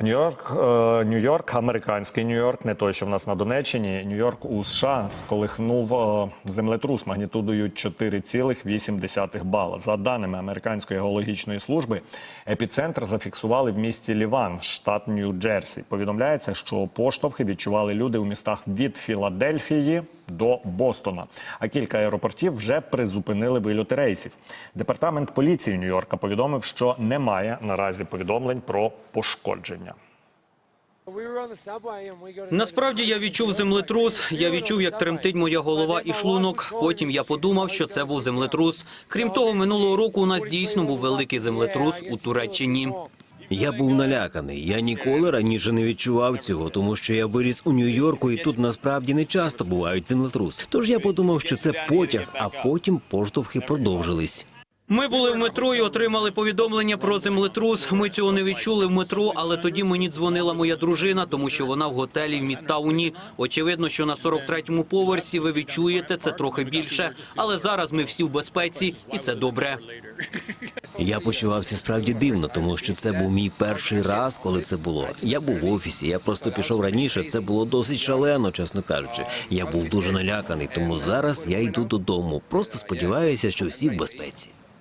Нью-Йорк, е, Нью-Йорк, американський Нью-Йорк, не той, що в нас на Донеччині. Нью-Йорк у США сколихнув е, землетрус магнітудою 4,8 бала. За даними американської геологічної служби, епіцентр зафіксували в місті Ліван, штат Нью-Джерсі. Повідомляється, що поштовхи відчували люди у містах від Філадельфії до Бостона. А кілька аеропортів вже призупинили вильоти рейсів. Департамент поліції Нью-Йорка повідомив, що немає наразі повідомлень про пошкодження. Насправді я відчув землетрус. Я відчув, як тремтить моя голова і шлунок. Потім я подумав, що це був землетрус. Крім того, минулого року у нас дійсно був великий землетрус у Туреччині. Я був наляканий. Я ніколи раніше не відчував цього, тому що я виріс у Нью-Йорку, і тут насправді не часто бувають землетруси. Тож я подумав, що це потяг, а потім поштовхи продовжились. Ми були в метро і отримали повідомлення про землетрус. Ми цього не відчули в метро, але тоді мені дзвонила моя дружина, тому що вона в готелі в Мідтауні. Очевидно, що на 43-му поверсі ви відчуєте це трохи більше, але зараз ми всі в безпеці, і це добре. Я почувався справді дивно, тому що це був мій перший раз, коли це було. Я був в офісі, я просто пішов раніше. Це було досить шалено, чесно кажучи. Я був дуже наляканий, тому зараз я йду додому. Просто сподіваюся, що всі в безпеці.